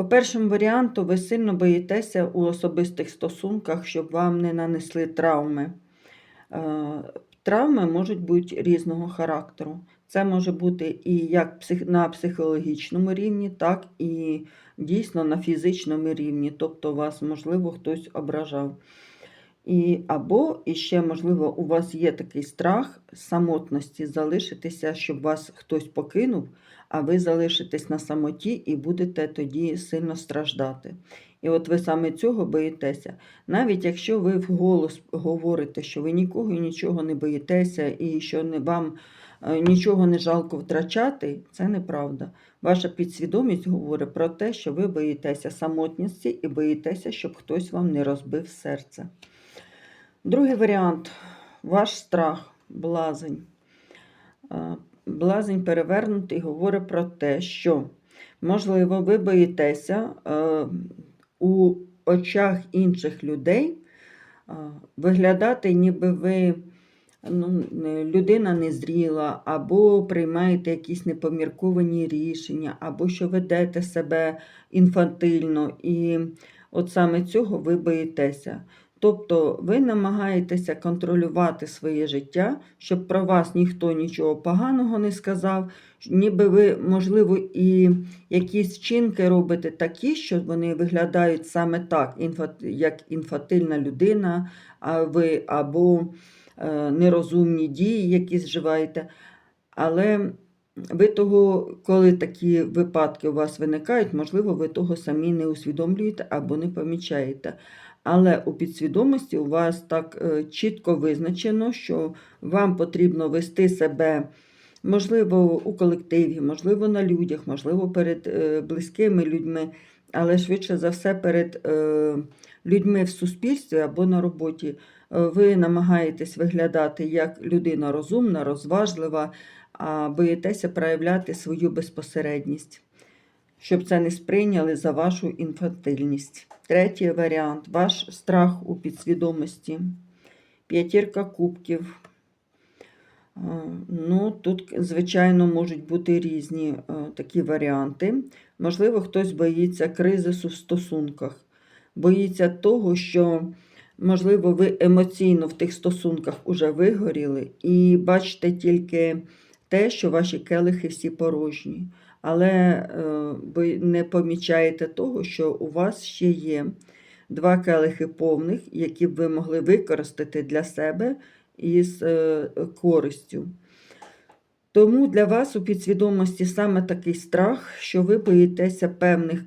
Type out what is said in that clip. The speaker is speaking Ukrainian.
По першому варіанту, ви сильно боїтеся у особистих стосунках, щоб вам не нанесли травми. Е, Травми можуть бути різного характеру. Це може бути і як на психологічному рівні, так і дійсно на фізичному рівні. Тобто вас, можливо, хтось ображав. І, або іще, можливо, у вас є такий страх самотності залишитися, щоб вас хтось покинув, а ви залишитесь на самоті і будете тоді сильно страждати. І от ви саме цього боїтеся. Навіть якщо ви вголос говорите, що ви нікого і нічого не боїтеся, і що не вам е, нічого не жалко втрачати, це неправда. Ваша підсвідомість говорить про те, що ви боїтеся самотності і боїтеся, щоб хтось вам не розбив серце. Другий варіант ваш страх, блазень. Блазень перевернутий говорить про те, що, можливо, ви боїтеся у очах інших людей виглядати, ніби ви ну, людина незріла, або приймаєте якісь непомірковані рішення, або що ведете себе інфантильно. І от саме цього ви боїтеся. Тобто ви намагаєтеся контролювати своє життя, щоб про вас ніхто нічого поганого не сказав, ніби ви, можливо, і якісь вчинки робите такі, що вони виглядають саме так, як інфантильна людина, а ви або е, нерозумні дії, які зживаєте. Але ви того, коли такі випадки у вас виникають, можливо, ви того самі не усвідомлюєте або не помічаєте. Але у підсвідомості у вас так е, чітко визначено, що вам потрібно вести себе, можливо, у колективі, можливо, на людях, можливо, перед е, близькими людьми, але швидше за все перед е, людьми в суспільстві або на роботі. Ви намагаєтесь виглядати як людина розумна, розважлива, а боїтеся проявляти свою безпосередність щоб це не сприйняли за вашу інфантильність. Третій варіант ваш страх у підсвідомості. П'ятірка кубків. Ну, тут, звичайно, можуть бути різні е, такі варіанти. Можливо, хтось боїться кризису в стосунках, боїться того, що, можливо, ви емоційно в тих стосунках уже вигоріли, і бачите тільки те, що ваші келихи всі порожні але е, ви не помічаєте того, що у вас ще є два келихи повних, які б ви могли використати для себе із е, користю. Тому для вас у підсвідомості саме такий страх, що ви боїтеся певних